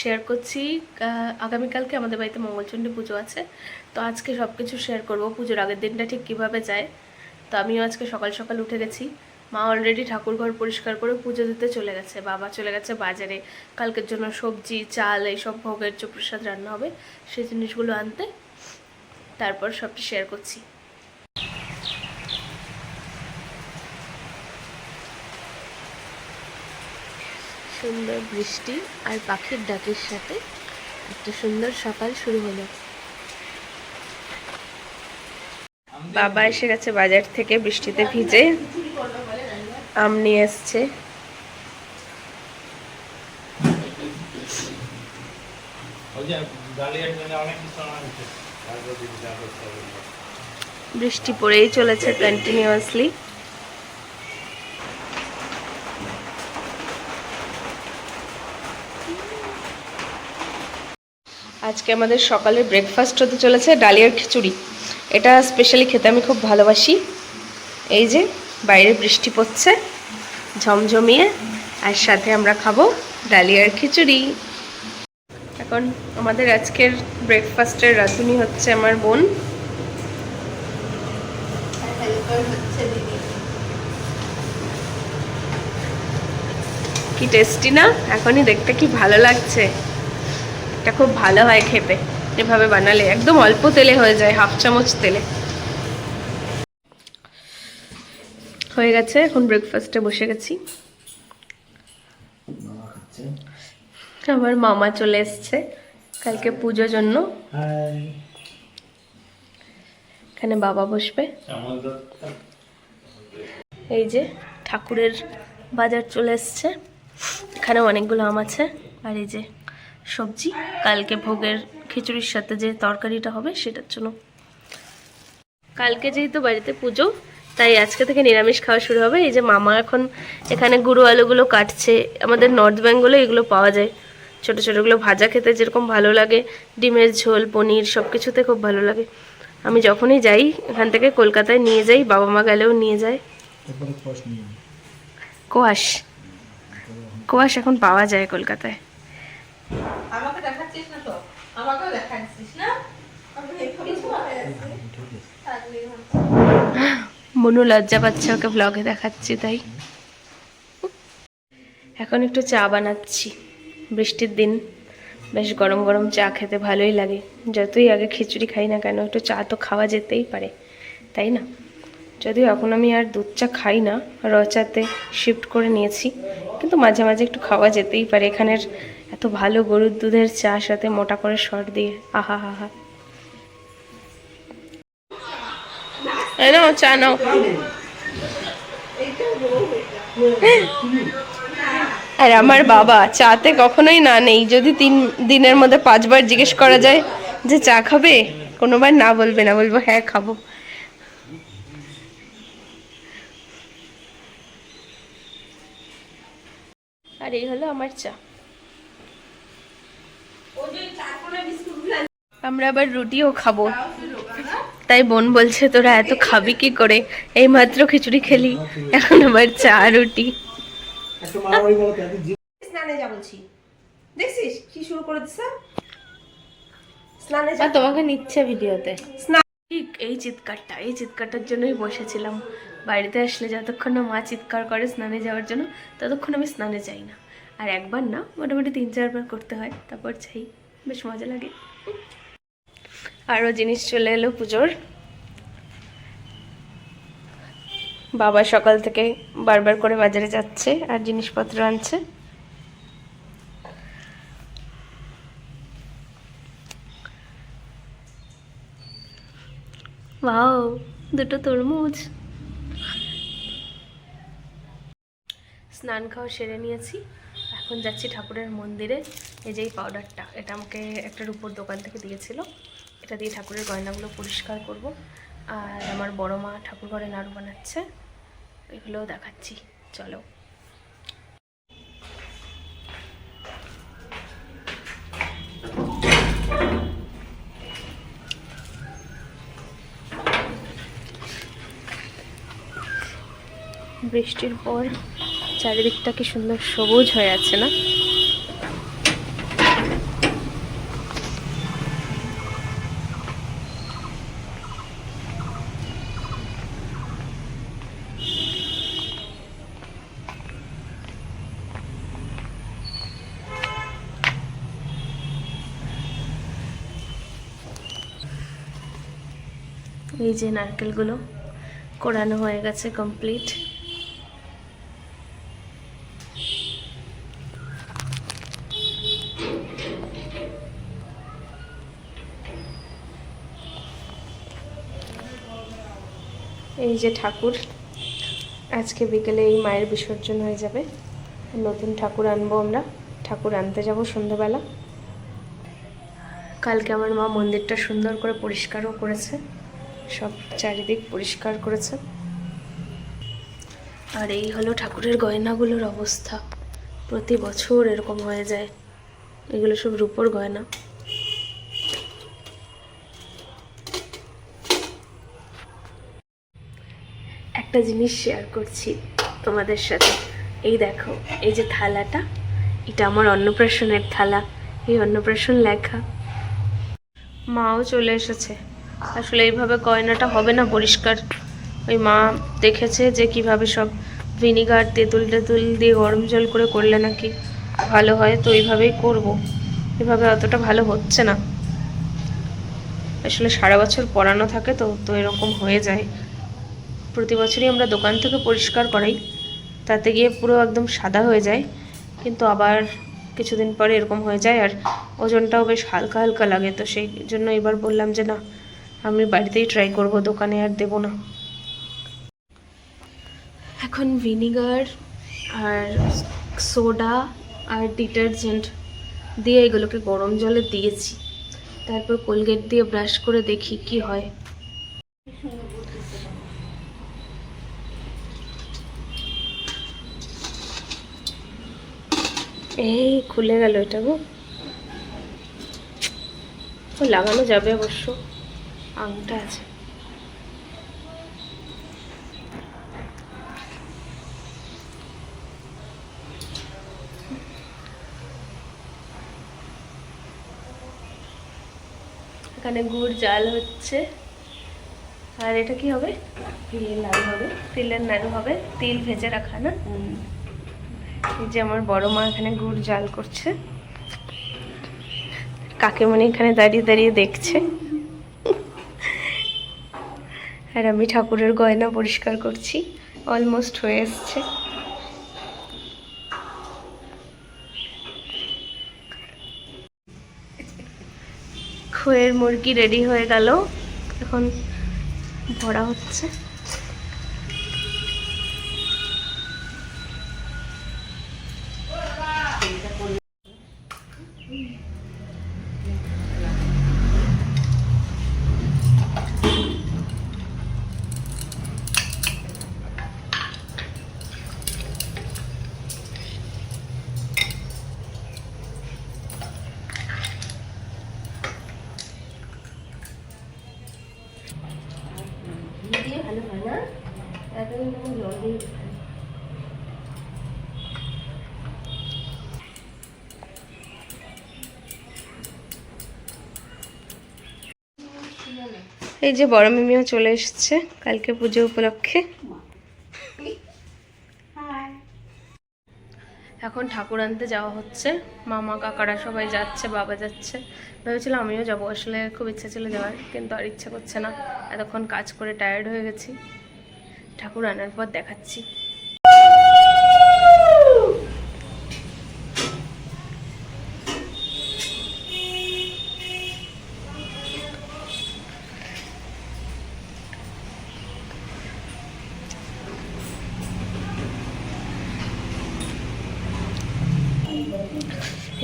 Share করছি। আগামীকালকে আমাদের বাড়িতে মঙ্গলচণ্ডী পুজো আছে। তো আজকে সব কিছু শেয়ার করব। পুজোর আগের দিনটা ঠিক কীভাবে যায়। তো আমিও আজকে সকাল সকাল উঠে গেছি। মা অলরেডি ঠাকুর ঘর পরিষ্কার করে পুজো দিতে চলে গেছে। বাবা চলে গেছে বাজারে। কালকের জন্য সবজি, চাল, এইসব ভোগের যে রান্না হবে। সেই জিনিসগুলো আনতে তারপর সবটা শেয়ার করছি। সুন্দর বৃষ্টি আর পাখির ডাকের সাথে একটা সুন্দর সকাল শুরু হলো। বাবা এসে গেছে বাজার থেকে বৃষ্টিতে ভিজে। আম নিয়ে এসছে। বৃষ্টি পড়েই চলেছে কন্টিনিউয়াসলি আজকে আমাদের সকালের ব্রেকফাস্ট হতে চলেছে ডালিয়ার খিচুড়ি। এটা স্পেশালি খেতে আমি খুব ভালোবাসি। এই যে, বাইরে বৃষ্টি পড়ছে, ঝমঝমিয়ে, আর সাথে আমরা খাব ডালিয়ার খিচুড়ি। এখন আমাদের আজকের ব্রেকফাস্টের রাঁধুনি হচ্ছে আমার বোন। কি টেস্টি না? এখনই দেখতে কি ভালো লাগছে। এটা খুব ভালো হয় খেতে। এভাবে বানালে একদম অল্প তেলে হয়ে যায়, হাফ চামচ তেলে। হয়ে গেছে, এখন ব্রেকফাস্টে বসে গেছি। আমার মামা চলে এসছে, কালকে পুজোর জন্য। এখানে বাবা বসবে। এই যে ঠাকুরের বাজার চলে এসছে এখানে অনেকগুলো আম আছে, আর এই যে সবজি কালকে ভোগের খিচুড়ির সাথে যে তরকারিটা হবে সেটার জন্য। কালকে যেহেতু বাড়িতে পুজো তাই আজকে থেকে নিরামিষ খাওয়া শুরু হবে। এই যে মামা এখন এখানে গুঁড়ো আলুগুলো কাটছে আমাদের নর্থ বেঙ্গলে এগুলো পাওয়া যায়। ছোটো ছোটোগুলো ভাজা খেতে যেরকম ভালো লাগে ডিমের ঝোল পনির সব কিছুতে খুব ভালো লাগে। আমি যখনই যাই এখান থেকে কলকাতায় নিয়ে যাই বাবা মা গেলেও নিয়ে যায়। কোয়াশ। কোয়াশ এখন পাওয়া যায় কলকাতায়। আমাকে দেখাচ্ছিস না তো? আমাকেও দেখাচ্ছিস না। মনু লজ্জা পাচ্ছে ওকে ব্লগে দেখাচ্ছি তাই। এখন একটু চা বানাচ্ছি। বৃষ্টির দিন বেশ গরম গরম চা খেতে ভালোই লাগে। যতই আগে খিচুড়ি খাই না কেন একটু চা তো খাওয়া যেতেই পারে তাই না? যদিও এখন আমি আর দুধ চা খাই না র চাতে শিফট করে নিয়েছি কিন্তু মাঝে মাঝে একটু খাওয়া যেতেই পারে। এখানের এত ভালো গরুর দুধের চা সাথে মোটা করে শর্ট দিয়ে, আহা হা হা। নাও, চা নাও। আর আমার বাবা, চাতে কখনোই না নেই। যদি তিন দিনের মধ্যে পাঁচবার জিজ্ঞেস করা যায় যে চা খাবে, কোনোবার না বলবে না, বলব হ্যাঁ খাব। আর এই হলো আমার চা। আমরা আবার রুটিও খাব। তাই বোন বলছে তোরা এত খাবি কি করে? এই মাত্র খিচুড়ি খেলি এখন আবার চা রুটি। স্নানে যা বলছি। দেখছিস কি শুরু করে দিছে? স্নানে যা। তোমাকে নিচ্ছে ভিডিওতে। ঠিক এই চিৎকারটা এই চিৎকারটার জন্যই বসেছিলাম। বাড়িতে আসলে যতক্ষণ না মা চিৎকার করে স্নানে যাওয়ার জন্য ততক্ষণ আমি স্নানে যাই না। আর একবার না, মোটামুটি তিন চারবার করতে হয়, তারপর চাই। বেশ মজা লাগে। আরও জিনিস চলে এলো পুজোর। বাবা সকাল থেকে বারবার করে বাজারে যাচ্ছে আর জিনিসপত্র আনছে। দুটো তরমুজ। স্নান খাওয়া সেরে নিয়েছি। এখন যাচ্ছি ঠাকুরের মন্দিরে। এই যে এই পাউডারটা এটা আমাকে একটা রূপোর দোকান থেকে দিয়েছিল। এটা দিয়ে ঠাকুরের গয়নাগুলো পরিষ্কার করব। আর আমার বড় মা ঠাকুর ঘরে নাড়ু বানাচ্ছে। এগুলোও দেখাচ্ছি। চলো। বৃষ্টির পর চারিদিকটা কি সুন্দর সবুজ হয়ে আছে না? এই যে নারকেলগুলো কোরানো হয়ে গেছে কমপ্লিট এই যে ঠাকুর। আজকে বিকেলে এই মায়ের বিসর্জন হয়ে যাবে। নতুন ঠাকুর আনব আমরা। ঠাকুর আনতে যাব সন্ধ্যাবেলা। কালকে আমার মা মন্দিরটা সুন্দর করে পরিষ্কারও করেছে। সব চারিদিক পরিষ্কার করেছে। আর এই হলো ঠাকুরের গয়নাগুলোর অবস্থা। প্রতি বছর এরকম হয়ে যায়। এগুলো সব রূপোর গয়না। একটা জিনিস শেয়ার করছি তোমাদের সাথে। এই দেখো, এই যে থালাটা, এটা আমার অন্নপ্রাশনের থালা। এই অন্নপ্রাশন লেখা। মাও চলে এসেছে। আসলে এইভাবে গয়নাটা হবে না পরিষ্কার। ওই মা দেখেছে যে কীভাবে সব ভিনিগার, তেঁতুল টেতুল দিয়ে গরম জল করে করলে নাকি ভালো হয়, তো এইভাবেই করব। এভাবে অতটা ভালো হচ্ছে না। আসলে সারা বছর পরানো থাকে তো তো এরকম হয়ে যায়। প্রতি বছরই আমরা দোকান থেকে পরিষ্কার করাই। তাতে গিয়ে পুরো একদম সাদা হয়ে যায়। কিন্তু আবার কিছুদিন পরে এরকম হয়ে যায় আর ওজনটাও বেশ হালকা হালকা লাগে। তো সেই জন্য এবার বললাম যে, না, আমি বাড়িতেই ট্রাই করব, দোকানে আর দেবো না। এখন ভিনিগার আর সোডা আর ডিটারজেন্ট দিয়ে এগুলোকে গরম জলে দিয়েছি। তারপর কোলগেট দিয়ে ব্রাশ করে দেখি কি হয়। এই খুলে গেল এটা গো। লাগানো যাবে অবশ্য। আংটা আছে। এখানে গুড় জাল হচ্ছে। আর এটা কি হবে? তিলের নাড়ু হবে। তিলের নাড়ু হবে। তিল ভেজে রাখা, না? এই যে আমার বড় মা এখানে গুড় জাল করছে। কাকিমণি এখানে দাঁড়িয়ে দাঁড়িয়ে দেখছে। আর আমি ঠাকুরের গয়না পরিষ্কার করছি অলমোস্ট হয়ে এসছে। খোয়ের মুরগি রেডি হয়ে গেল, এখন ভরা হচ্ছে ঘি দিয়ে ভালো হয় না এই যে বড় মিমিও চলে এসছে কালকে পুজো উপলক্ষে। এখন ঠাকুর আনতে যাওয়া হচ্ছে। মামা, কাকারা সবাই যাচ্ছে, বাবা যাচ্ছে। ভেবেছিলাম আমিও যাব, আসলে খুব ইচ্ছা ছিল যাওয়ার, কিন্তু আর ইচ্ছা করছে না। এতক্ষণ কাজ করে টায়ার্ড হয়ে গেছি। ঠাকুর আনার পর দেখাচ্ছি।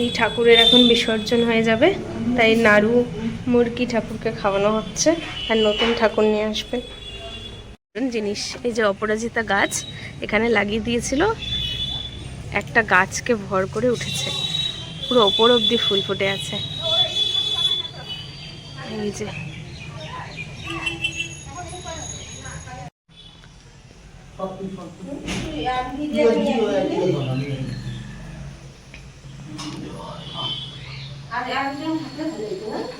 এই ঠাকুরের এখন বিসর্জন হয়ে যাবে, তাই নাড়ু মুরগি ঠাকুরকে খাওয়ানো হচ্ছে, আর নতুন ঠাকুর নিয়ে আসবে। জিনিস। এই যে অপরাজিতা গাছ, এখানে লাগিয়ে দিয়েছিল। একটা গাছকে ভর করে উঠেছে। পুরো ওপর অব্দি ফুল ফুটে আছে। এই যে। আর একজন থাকলে ভালো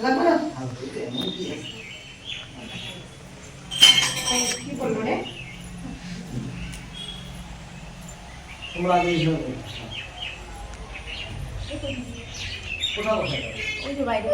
হতো না? কি বলব রে ওই যে বাইরে।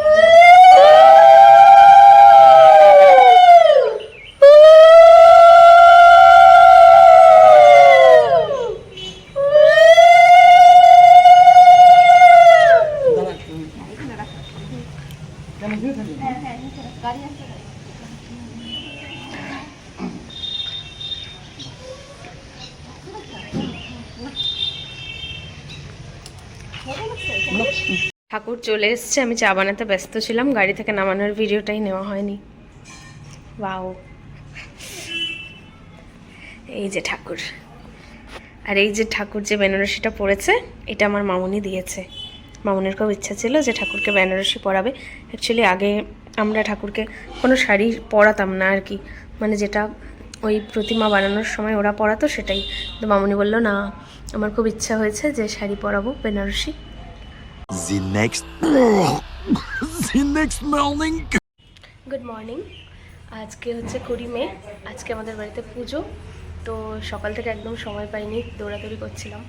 চলে এসছে, আমি চা বানাতে ব্যস্ত ছিলাম, গাড়ি থেকে নামানোর ভিডিওটাই নেওয়া হয়নি। বাও এই যে ঠাকুর। আর এই যে ঠাকুর যে বেনারসিটা পড়েছে, এটা আমার মামুনি দিয়েছে। মামুনির খুব ইচ্ছা ছিল যে ঠাকুরকে বেনারসি পরাবে অ্যাকচুয়ালি আগে আমরা ঠাকুরকে কোনো শাড়ি পরাতাম না আর কি। মানে যেটা ওই প্রতিমা বানানোর সময় ওরা পরাতো সেটাই। তো মামুনি বলল, না, আমার খুব ইচ্ছা হয়েছে যে শাড়ি পরাবো, Benarasi. The next. the next morning. Good morning আজকে হচ্ছে কুড়ি মে। আজকে আমাদের বাড়িতে পুজো। তো সকাল থেকে একদম সময় পাইনি, দৌড়াদৌড়ি করছিলাম।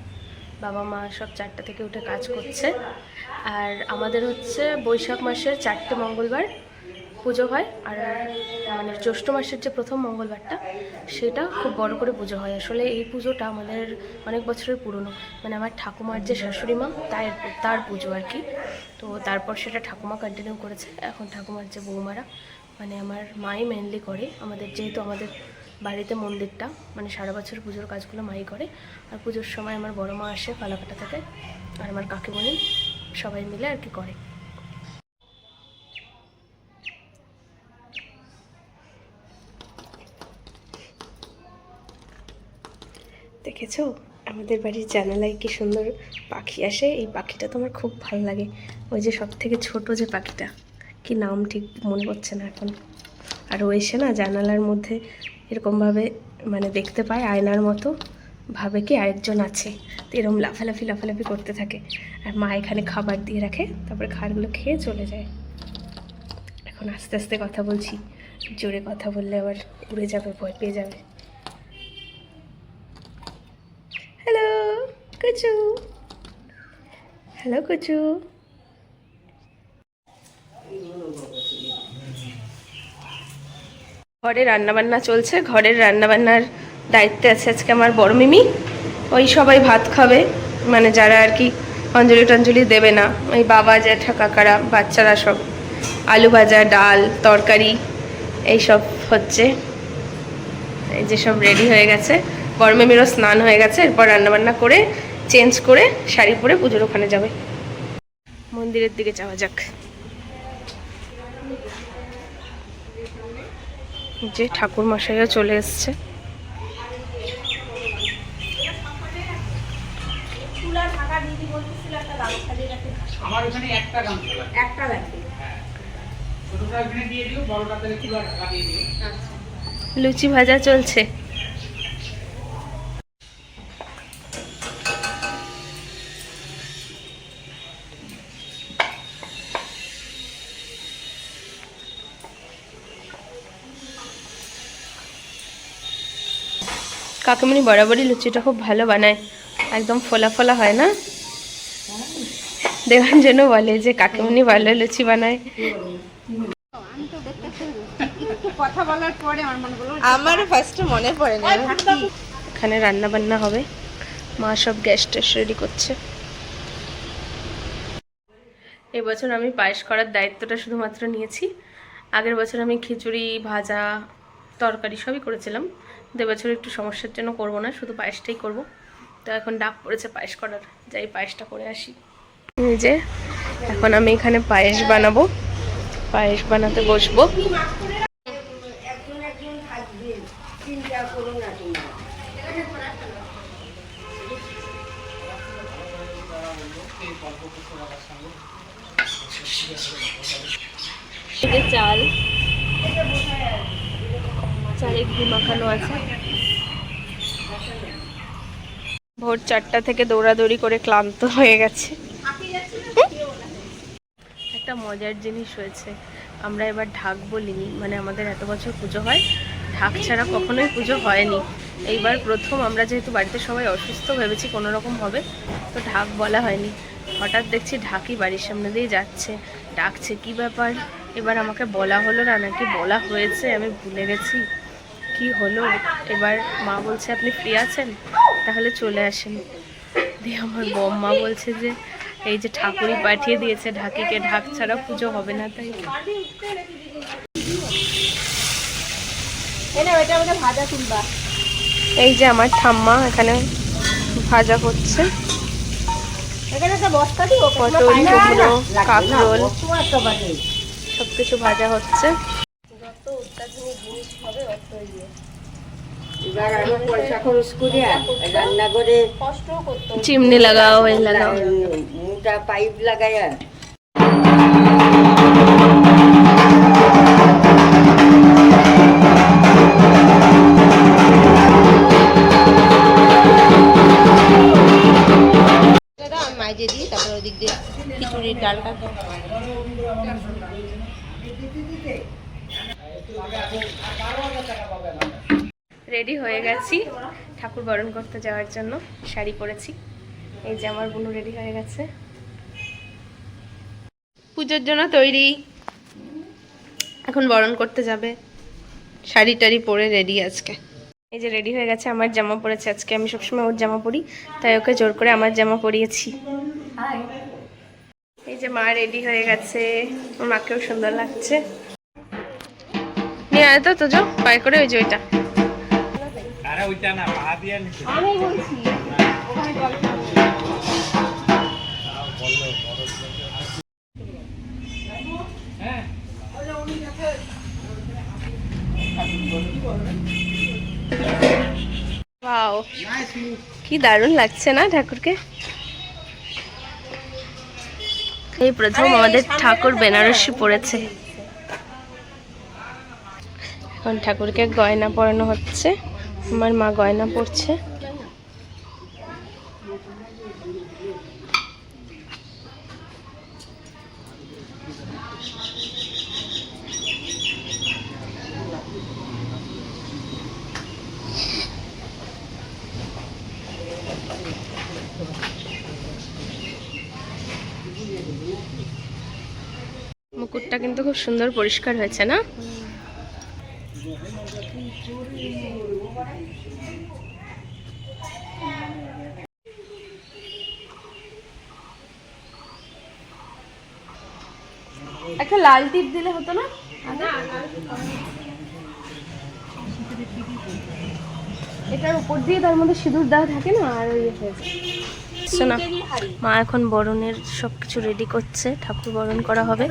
বাবা মা সব চারটা থেকে উঠে কাজ করছে। আর আমাদের হচ্ছে বৈশাখ মাসের চারটে মঙ্গলবার। পুজো হয় আর মানে জ্যৈষ্ঠ মাসের যে প্রথম মঙ্গলবারটা, সেটা খুব বড় করে পুজো হয়। আসলে এই পুজোটা আমাদের অনেক বছরের পুরনো। মানে আমার ঠাকুমার যে শাশুড়ি মা তার তার পুজো আর কি। তো তারপর সেটা ঠাকুমা কন্টিনিউ করেছে। এখন ঠাকুমার যে বৌমারা মানে আমার মাই মেনলি করে। আমাদের যেহেতু আমাদের বাড়িতে মন্দিরটা মানে সারা বছর পুজোর কাজগুলো মাই করে। আর পুজোর সময় আমার বড় মা আসে ফালাকাটা থেকে। আর আমার কাকিমণি সবাই মিলে আর কি করে। দেখেছ? আমাদের বাড়ির জানালায় কি সুন্দর পাখি আসে? এই পাখিটা তো আমার খুব ভালো লাগে। ওই যে সব থেকে ছোট যে পাখিটা। কি নাম ঠিক মনে পড়ছে না এখন। আর ও এসে না জানালার মধ্যে এরকমভাবে মানে দেখতে পায়, আয়নার মতো। ভাবে কি আরেকজন আছে। তো এরকম লাফালাফি লাফালাফি করতে থাকে। আর মা এখানে খাবার দিয়ে রাখে, তারপরে খাবারগুলো খেয়ে চলে যায়। এখন আস্তে আস্তে কথা বলছি। জোরে কথা বললে আবার উড়ে যাবে, ভয় পেয়ে যাবে। হ্যালো কুচু হ্যালো কুচু ঘরে রান্নাবান্না চলছে। ঘরের রান্নাবান্নার দায়িত্বে আছে আজকে আমার বড় মিমি। ওই সবাই ভাত খাবে। মানে যারা আর কি অঞ্জলি টঞ্জলি দেবে না, ওই বাবা, জ্যাঠা, কাকারা, বাচ্চারা সব আলু ভাজা, ডাল, তরকারি এই সব হচ্ছে। এই যে সব রেডি হয়ে গেছে। বড় মেমিরও স্নান হয়ে গেছে এরপর রান্নাবান্না করে চেঞ্জ করে শাড়ি পরে পুজোর ওখানে যাবে। মন্দিরের দিকে যাওয়া যাক। যে ঠাকুর মশাইও চলে এসছে। লুচি ভাজা একটা কাকিমণি বরাবরই লুচিটা খুব ভালো বানায়। একদম ফোলা ফোলা হয় না? দেবাঞ্জন বলে যে কাকিমণি ভালো লুচি বানায়। কথা বলার পরে আমার আমার ফার্স্টে মনে পড়ে না। এখানে রান্না বান্না হবে। মা সব গ্যাস ট্যাস রেডি করছে। এবছর আমি পায়েস করার দায়িত্বটা শুধুমাত্র নিয়েছি। আগের বছর আমি খিচুড়ি ভাজা তরকারি সবই করেছিলাম। কিন্তু এবছর একটু সমস্যার জন্য করব না, শুধু পায়েসটাই করব। তো এখন ডাক পড়েছে পায়েস করার, যাই পায়েসটা করে আসি। যে, এখন আমি এখানে পায়েস বানাবো, পায়েস বানাতে বসবো। চাল। চালে ঘি মাখানো আছে। ভোর চারটা থেকে দৌড়াদৌড়ি করে ক্লান্ত হয়ে গেছে। একটা মজার জিনিস হয়েছে। আমরা এবার ঢাক বলিনি মানে আমাদের এত বছর পুজো হয়, ঢাক ছাড়া কখনোই পুজো হয়নি। এইবার প্রথম আমরা যেহেতু বাড়িতে সবাই অসুস্থ, ভেবেছি কোনো রকম হবে, তো ঢাক বলা হয়নি। হঠাৎ দেখছি ঢাকই বাড়ির সামনে দিয়ে যাচ্ছে। ডাকছে, কি ব্যাপার? এবার আমাকে বলা হলো না নাকি? বলা হয়েছে, আমি ভুলে গেছি। কি হলো? এবার মা বলছে আপনি ফ্রি আছেন? তাহলে চলে আসেন। দিয়ে আমার বম্মা বলছে যে এই যে ঠাকুরই পাঠিয়ে দিয়েছে ঢাকিকে ঢাক ছাড়া পুজো হবে না তাই। এই যে আমার ঠাম্মা এখানে ভাজা করছে। পটল কুমড়ো কাঁকরোল সব কিছু ভাজা হচ্ছে। যত অত্যাধুনিক জিনিস হবে অত ইয়ে এবার আমি পয়সা খরচ করে রান্না করে কষ্টও করতে চিমনি লাগাও এই লাগাও। মোটা পাইপ লাগাইয়া আমি মাইজে দিই তারপরে ওদিক দিয়ে খিচুড়ির ডালটা রেডি হয়ে গেছি। ঠাকুর বরণ করতে যাওয়ার জন্য শাড়ি পরেছি। এই যে আমার বোনু রেডি হয়ে গেছে। পুজোর জন্য তৈরি। এখন বরণ করতে যাবে। শাড়ি টাড়ি পরে রেডি আজকে। এই যে রেডি হয়ে গেছে আমার জামা পরেছে। আজকে আমি সবসময় ওর জামা পরি তাই ওকে জোর করে আমার জামা পরিয়েছি। এই যে মা রেডি হয়ে গেছে। ওর মাকেও সুন্দর লাগছে। নিয়ে আয় তো তোজো পায়ে করে ওই যে ওইটা। আরে ওইটা না পা দিয়ে নিতে। আমি বলছি হ্যাঁ ওয়াও কি দারুণ লাগছে না ঠাকুরকে? এই প্রথম আমাদের ঠাকুর বেনারসি পড়েছে। এখন ঠাকুরকে গয়না পরানো হচ্ছে। আমার মা গয়না পরছে। মুকুটটা কিন্তু খুব সুন্দর পরিষ্কার হয়েছে না? একটা লাল টিপ দিলে হতো না? এটার উপর দিয়ে তার মধ্যে সিঁদুর দেওয়া থাকে না আর ওই শোনা মা এখন বরণের সব কিছু রেডি করছে ঠাকুর বরণ করা হবে।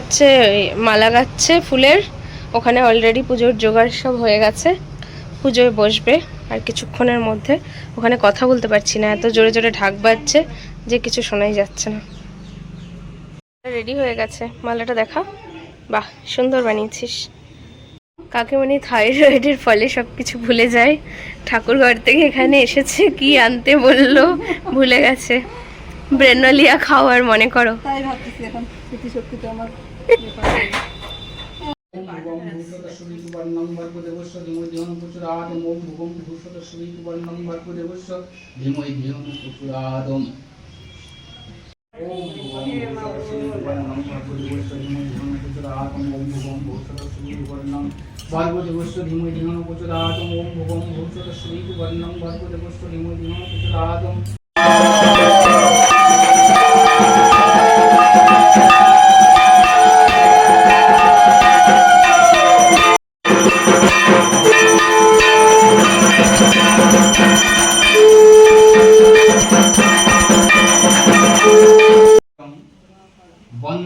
হচ্ছে মালা গাচ্ছে ফুলের। ওখানে অলরেডি পুজোর জোগাড় সব হয়ে গেছে। পুজোয় বসবে আর কিছুক্ষণের মধ্যে। ওখানে কথা বলতে পারছি না, এত জোরে জোরে ঢাক বাজছে যে কিছু শোনাই যাচ্ছে না। রেডি হয়ে গেছে, মালাটা দেখা। বাহ, সুন্দর বানিয়েছিস। কাকিমণি থাইরয়েডের ফলে সব কিছু ভুলে যায়। ঠাকুর ঘর থেকে এখানে এসেছে, কি আনতে বলল, ভুলে গেছে। ব্রেনলিয়া খাওয়ার মনে করো। তাই ভাবতেছি এখন আমার ভর্গদেবস্য ধীমহি ধিয়ং প্রচুরাদম ওম ভুবং ভূষত ভুবং সুবর্ণং ভর্গদেবস্য ধীমহি ধিয়ং প্রচুরাদম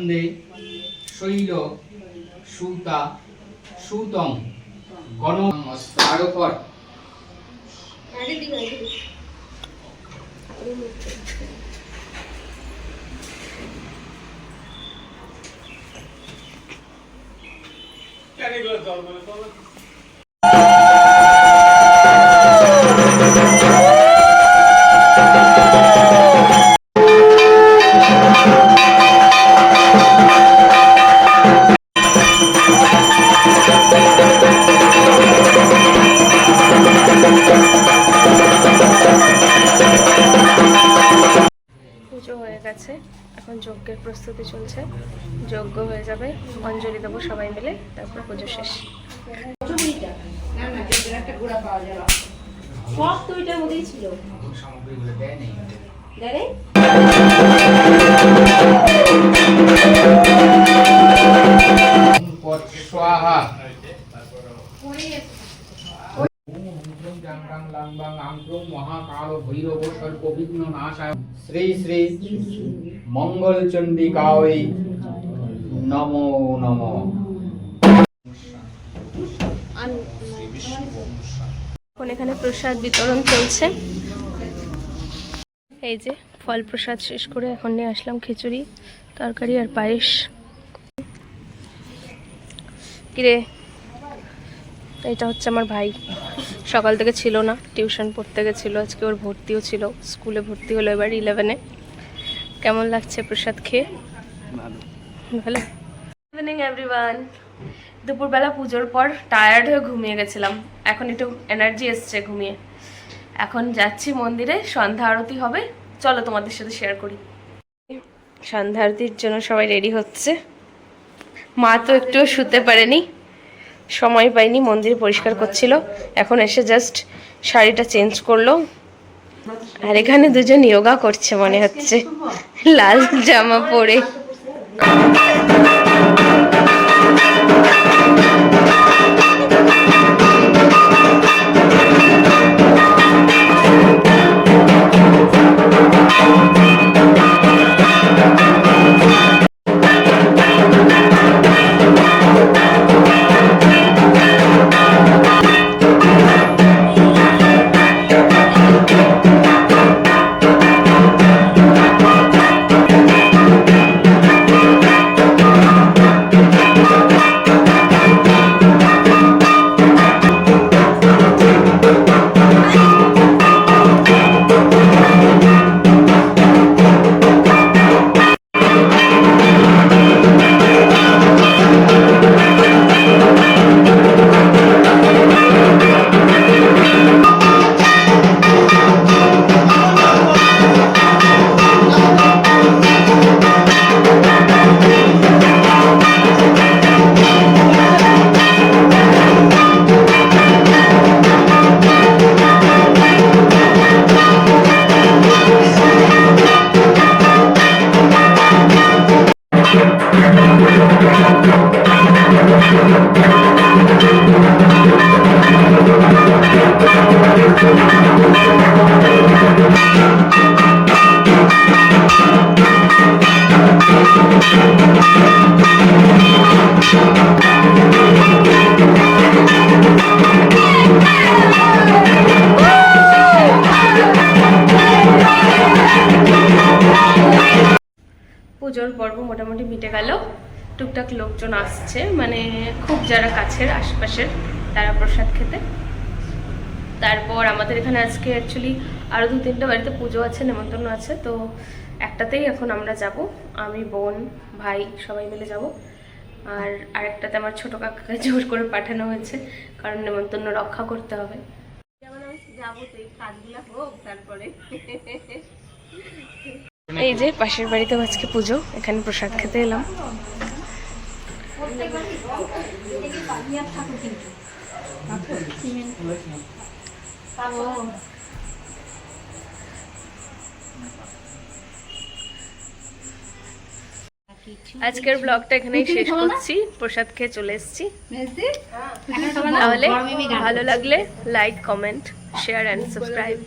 বন্দে শৈল সুতা সুতং গণ আরও কর পুজো প্রস্তুতি চলছে। যজ্ঞ হয়ে যাবে। অঞ্জলি দেবো সবাই মিলে। তারপর পুজো শেষ। সব তো ওইটার মধ্যেই ছিল। সামগ্রীগুলো দেয় নেই জানে পদ স্বাহা মহাকাল ভৈরব সর্প নাশায় শ্রী শ্রী মঙ্গল চণ্ডিকায় নমো নমো। এখন এখানে প্রসাদ বিতরণ চলছে। এই যে ফল প্রসাদ শেষ করে এখন নিয়ে আসলাম খিচুড়ি, তরকারি আর পায়েস। কিরে, এটা হচ্ছে আমার ভাই। সকাল থেকে ছিল না, টিউশন পড়তে গেছিল, আজকে ওর ভর্তিও ছিল, স্কুলে ভর্তি হলো এবার ইলেভেনে কেমন লাগছে প্রসাদ খেয়ে? ভালো। ইভিনিং এভরিওয়ান দুপুরবেলা পুজোর পর টায়ার্ড হয়ে ঘুমিয়ে গেছিলাম। এখন একটু এনার্জি এসছে ঘুমিয়ে। এখন যাচ্ছি মন্দিরে সন্ধ্যা আরতি হবে। চলো তোমাদের সাথে শেয়ার করি। সন্ধ্যা আরতির জন্য সবাই রেডি হচ্ছে। মা তো একটু শুতে পারেনি। সময় পাইনি মন্দির পরিষ্কার করছিল। এখন এসে জাস্ট শাড়িটা চেঞ্জ করল। আর এখানে দুজন ইয়োগা করছে মনে হচ্ছে। লাল জামা পরে। তারা প্রসাদ খেতে। তারপর আমাদের এখানে আজকে অ্যাকচুয়ালি আরও দু তিনটা বাড়িতে পুজো আছে নেমন্তন্ন আছে। তো একটাতেই এখন আমরা যাব। আমি বোন ভাই সবাই মিলে যাব। আর আরেকটাতে আমার ছোটো কাকাকে জোর করে পাঠানো হয়েছে কারণ নেমন্তন্ন রক্ষা করতে হবে। যাব এই হোক তারপরে। এই যে পাশের বাড়িতেও আজকে পুজো এখানে প্রসাদ খেতে এলাম। আজকের ব্লগটা এখানেই শেষ করছি। প্রসাদ খেয়ে চলে এসেছি। তাহলে ভালো লাগলে like comment share and subscribe